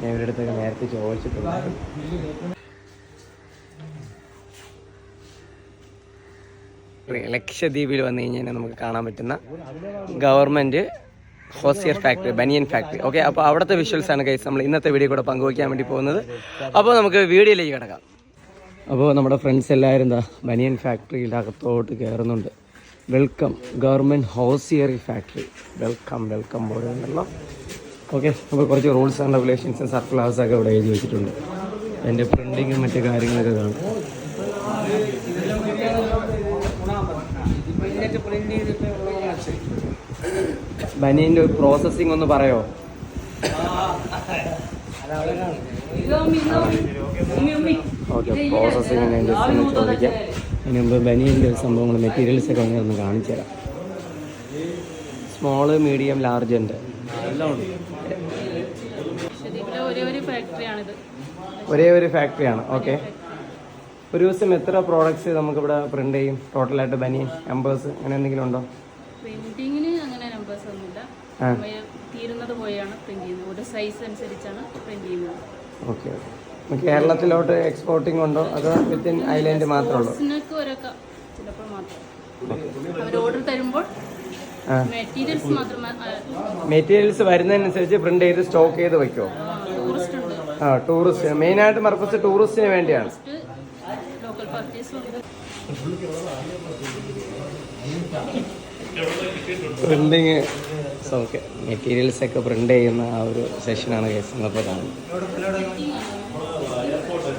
ഞാൻ ഇവരുടെ അടുത്തൊക്കെ നേരത്തെ ചോദിച്ചിട്ടുണ്ടായിരുന്നു ലക്ഷദ്വീപിൽ വന്നു കഴിഞ്ഞാൽ നമുക്ക് കാണാൻ പറ്റുന്ന government hosier factory banian factory. Okay അപ്പോൾ അവിടുത്തെ വിഷ്വൽസ് ആണ് കൈസ് നമ്മൾ ഇന്നത്തെ വീഡിയോ കൂടെ പങ്കുവയ്ക്കാൻ വേണ്ടി പോകുന്നത്. അപ്പോൾ നമുക്ക് വീഡിയോയിലേക്ക് കിടക്കാം. അപ്പോൾ നമ്മുടെ ഫ്രണ്ട്സ് എല്ലാവരും എന്താ ബനിയൻ ഫാക്ടറിയുടെ അകത്തോട്ട് കയറുന്നുണ്ട് welcome government hosiery factory welcome welcome പോലെയുണ്ടല്ലോ okay അപ്പോൾ കുറച്ച് റൂൾസ് ആൻഡ് റെഗുലേഷൻസും ഒക്കെ ഇവിടെ എഴുതി വെച്ചിട്ടുണ്ട്. അതിന്റെ പ്രിന്റിങ്ങും മറ്റു കാര്യങ്ങളൊക്കെ കാണും. ബനീന്റെ ഒരു പ്രോസസ്സിംഗ് ഒന്ന് പറയോ? ഓക്കെ പ്രോസസ്സിങ്ങിന് ജസ്റ്റ് ഒന്ന് ചോദിക്കാം. അതിന് മുമ്പ് ബനിയന്റെ സംഭവങ്ങൾ മെറ്റീരിയൽസ് ഒക്കെ അങ്ങനെ ഒന്ന് കാണിച്ചു തരാം സ്മോൾ മീഡിയം ലാർജ് ഉണ്ട്. ലക്ഷദ്വീപിലെ ഒരേ ഒരു ഒരേ ഫാക്ടറിയാണ് ഓക്കെ ഒരു ദിവസം എത്ര പ്രോഡക്ട്സ് നമുക്കിവിടെ പ്രിന്റ് ചെയ്യും? ടോട്ടലായിട്ട് ബനിയൻ നമ്പേഴ്സ് അങ്ങനെ എന്തെങ്കിലും ഉണ്ടോ? പ്രിന്റിങ്ങിന് അങ്ങനെ നമ്പേഴ്സ് ഒന്നുമില്ല. തീരുന്നത് പോലെയാണ് പ്രിന്റ് ചെയ്യുന്നത്. ഒരു സൈസ് അനുസരിച്ചാണ് പ്രിന്റ് ചെയ്യുന്നത്. ഓക്കെ ഓക്കെ കേരളത്തിലോട്ട് എക്സ്പോർട്ടിംഗ് ഉണ്ടോ? അതോ വിത്തിൻ ഐലൻഡ് മാത്രമേ ഉള്ളൂ? ചിലപ്പോൾ മാത്രം. അവർ ഓർഡർ തരുമ്പോൾ മെറ്റീരിയൽസ് വരുന്നതിനനുസരിച്ച് പ്രിന്റ് ചെയ്ത് സ്റ്റോക്ക് ചെയ്ത് വെക്കോ ആ ടൂറിസ്റ്റ് മെയിൻ ആയിട്ട് പർപ്പസ് ടൂറിസ്റ്റിന് വേണ്ടിയാണ്. പ്രിന്റിങ് ഓക്കെ മെറ്റീരിയൽസ് ഒക്കെ പ്രിന്റ് ചെയ്യുന്ന ആ ഒരു സെഷനാണ് കേസ് നിങ്ങളിപ്പോൾ കാണുന്നത്.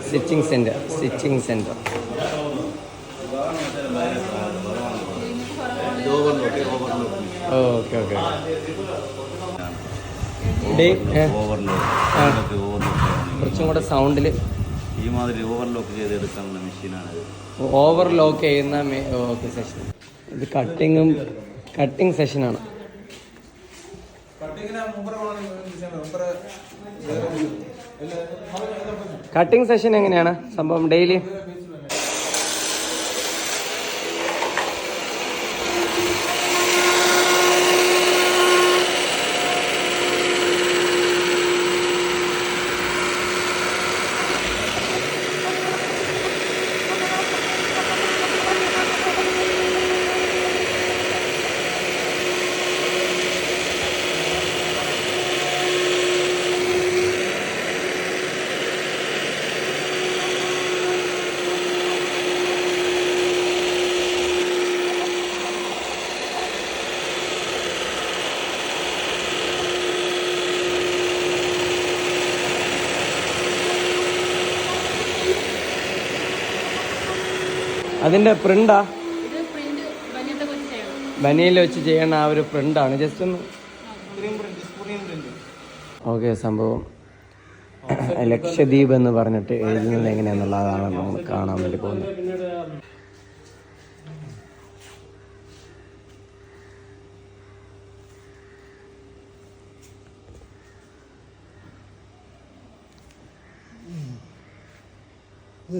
Stitching centre stitching centre okay okay. കുറച്ചും കൂടെ സൗണ്ടിൽ ഈ മാതിരി ഓവർലോക്ക് ചെയ്തെടുക്കാനുള്ള മെഷീനാണ് ഇത്. ഓവർ ലോക്ക് ചെയ്യുന്ന ഓക്കെ സെഷൻ ഇത് കട്ടിങ്ങും കട്ടിങ് സെഷനാണ് കട്ടിങ് സെഷൻ എങ്ങനെയാണ്? സംഭവം ഡെയിലി അതിന്റെ പ്രിന്റാ ഇത് പ്രിന്റ് ബനിയിൽ വെച്ച് ചെയ്യണ ആ ഒരു പ്രിന്റാണ് ജസ്റ്റ് ഒന്ന് ഓക്കെ സംഭവം ലക്ഷദ്വീപ് എന്ന് പറഞ്ഞിട്ട് എഴുതുന്നത് എങ്ങനെയാണെന്നുള്ളതാണ് നമ്മൾ കാണാൻ വേണ്ടി പോകുന്നത്. Ừ.